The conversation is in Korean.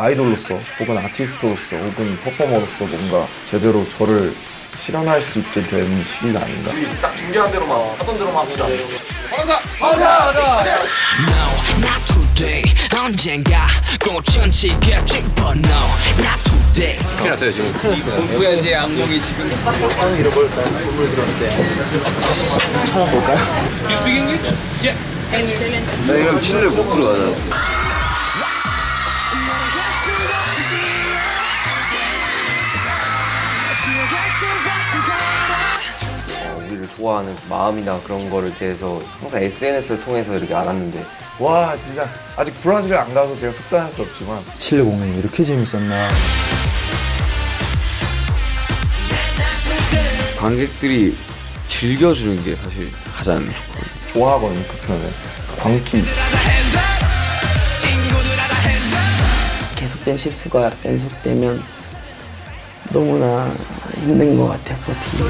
아이돌로서 혹은 아티스트로서 혹은 퍼포머로서 뭔가 제대로 저를 실현할 수 있게 된 시기가 아닌가. 딱 준비한 대로만 하던 대로만 합시다. No, not today. 언젠가 꽃은 지겹지, but no, not today. 큰일 났어요 지금. 공부해야지 악몽이 지금. 나 이러면 신뢰를 못 들어가잖아 우리를 좋아하는 마음이나 그런 거를 대해서 항상 SNS를 통해서 이렇게 알았는데 와 진짜. 아직 브라질을 안 가서 제가 속단할 수 없지만. 칠레 공연이 이렇게 재밌었나. 관객들이 즐겨주는 게 사실 가장 좋거든요. 좋아하거든요 그. 광기. 계 속된 실수가 연속되면 너무나 힘든 것 같아요 버티기가.